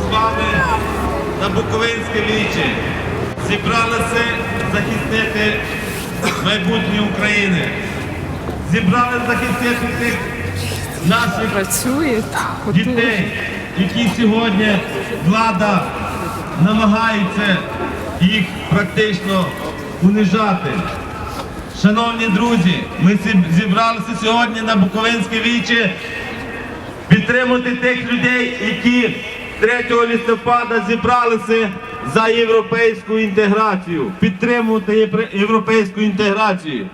з вами на Буковинське віче. Зібралися захистити майбутнє України. Зібрали захистити тих наших дітей, які сьогодні влада намагається їх практично унижати. Шановні друзі, ми зібралися сьогодні на Буковинське віче підтримати тих людей, які 3 листопада зібралися за європейську інтеграцію, підтримувати європейську інтеграцію.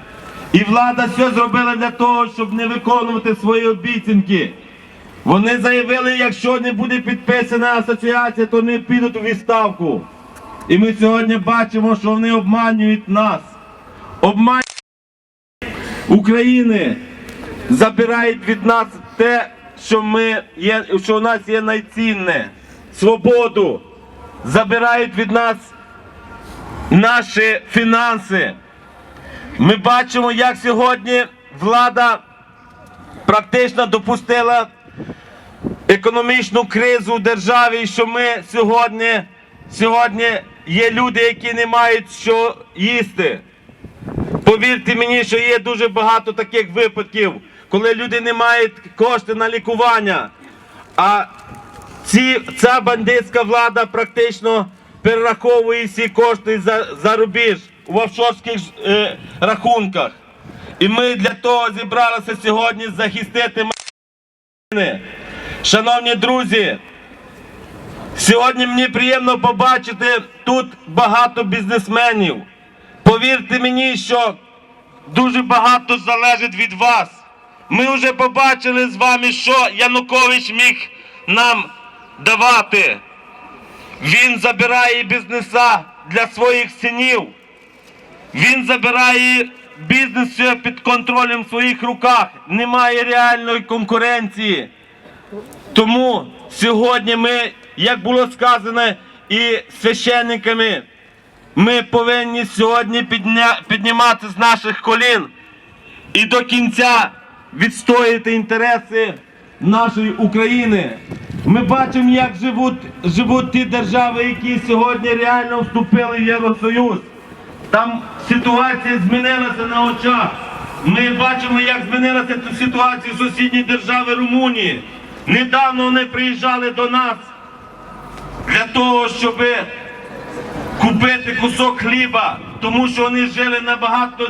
І влада все зробила для того, щоб не виконувати свої обіцянки. Вони заявили, якщо не буде підписана асоціація, то не підуть у відставку. І ми сьогодні бачимо, що вони обманюють нас. Обманюють України, забирають від нас те, що, ми є, що у нас є найцінне свободу. Забирають від нас наші фінанси. Ми бачимо, як сьогодні влада практично допустила економічну кризу в державі, і що ми сьогодні, сьогодні є люди, які не мають що їсти. Повірте мені, що є дуже багато таких випадків, коли люди не мають кошти на лікування. А ці, ця бандитська влада практично перераховує всі кошти за, за рубіж в офшорських е, рахунках. І ми для того зібралися сьогодні захистити мене. Шановні друзі, сьогодні мені приємно побачити тут багато бізнесменів. Повірте мені, що дуже багато залежить від вас. Ми вже побачили з вами, що Янукович міг нам давати. Він забирає бізнеса для своїх синів. Він забирає бізнес під контролем в своїх руках. Немає реальної конкуренції. Тому сьогодні ми, як було сказано і священниками, ми повинні сьогодні підня... піднімати з наших колін і до кінця відстояти інтереси нашої України. Ми бачимо, як живуть, живуть ті держави, які сьогодні реально вступили в Євросоюз. Там ситуація змінилася на очах. Ми бачимо, як змінилася ситуація в сусідній держави Румунії. Недавно вони приїжджали до нас для того, щоб купити кусок хліба, тому що вони жили набагато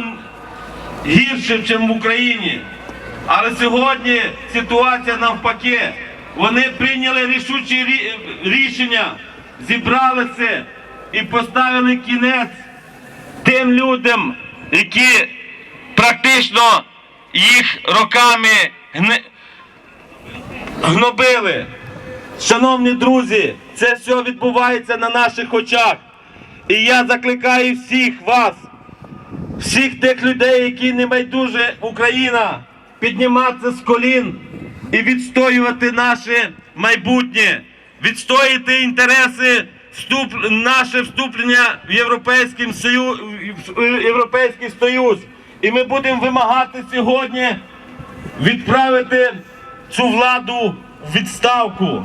гірше, ніж в Україні. Але сьогодні ситуація навпаки. Вони прийняли рішучі рішення, зібралися і поставили кінець тим людям, які практично їх роками гнобили. Шановні друзі, це все відбувається на наших очах. І я закликаю всіх вас, всіх тих людей, які не байдуже Україна, підніматися з колін і відстоювати наше майбутнє, відстояти інтереси вступ... наше вступлення в Європейський Союз, в Європейський Союз. І ми будемо вимагати сьогодні відправити цю владу в відставку,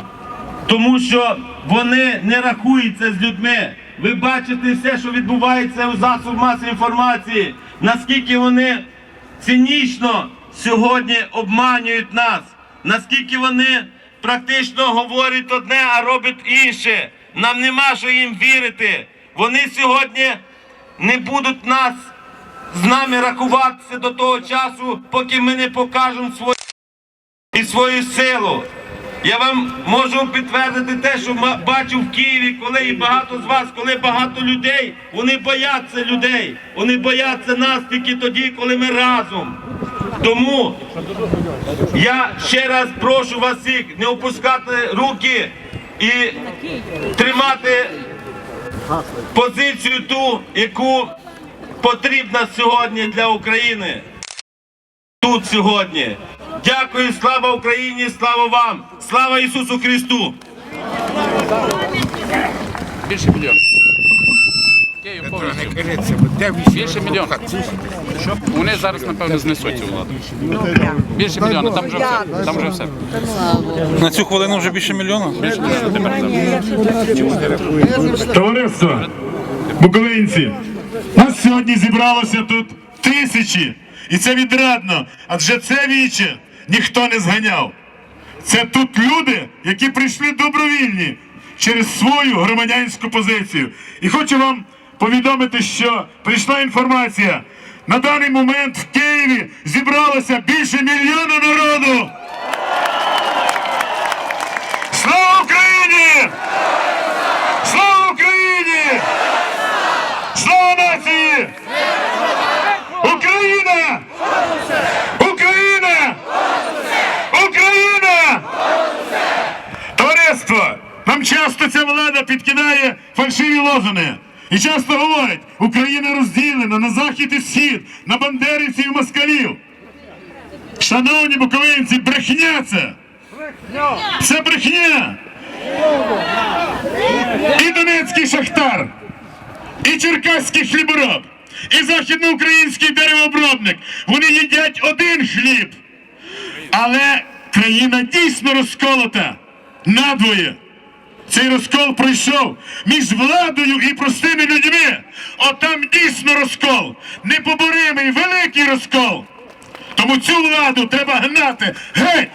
тому що вони не рахуються з людьми. Ви бачите все, що відбувається у засобах масової інформації, наскільки вони цинічно сьогодні обманюють нас, наскільки вони практично говорять одне, а роблять інше. Нам нема що їм вірити. Вони сьогодні не будуть нас з нами рахуватися до того часу, поки ми не покажемо свою і свою силу. Я вам можу підтвердити те, що бачу в Києві, коли і багато з вас, коли багато людей, вони бояться людей. Вони бояться нас тільки тоді, коли ми разом. Тому я ще раз прошу вас всіх не опускати руки і тримати позицію ту, яку потрібна сьогодні для України тут сьогодні. Дякую, слава Україні, слава вам, слава Ісусу Христу! Більше мільйон. Київ не кажеться, бо де Більше мільйона. Вони зараз, напевно, знесуть цю владу. Більше мільйона, там вже все. Там вже все. На цю хвилину вже більше мільйона. Більше мільйона. Товариство, буковинці, нас сьогодні зібралося тут тисячі, і це відрадно, адже це віче ніхто не зганяв. Це тут люди, які прийшли добровільні через свою громадянську позицію. І хочу вам повідомити, що прийшла інформація. На даний момент в Києві зібралося більше мільйона народу. Слава Україні! Слава Україні! Слава нації! Україна! Україна! Україна! Товариство! Нам часто ця влада підкидає фальшиві лозуни. І часто говорить, Україна розділена на захід і схід, на бандерівців і москалів. Шановні буковинці, брехня це! Це брехня! І Донецький шахтар, і Черкаський хлібороб, і західноукраїнський деревообробник. Вони їдять один хліб. Але країна дійсно розколота надвоє. Цей розкол пройшов між владою і простими людьми. Отам дійсно розкол. Непоборимий великий розкол. Тому цю владу треба гнати геть!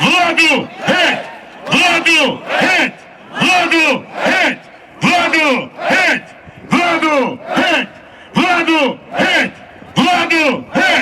Владу геть! Владу геть! Владу геть! Владу геть! Владу геть! Владу геть! Владу геть!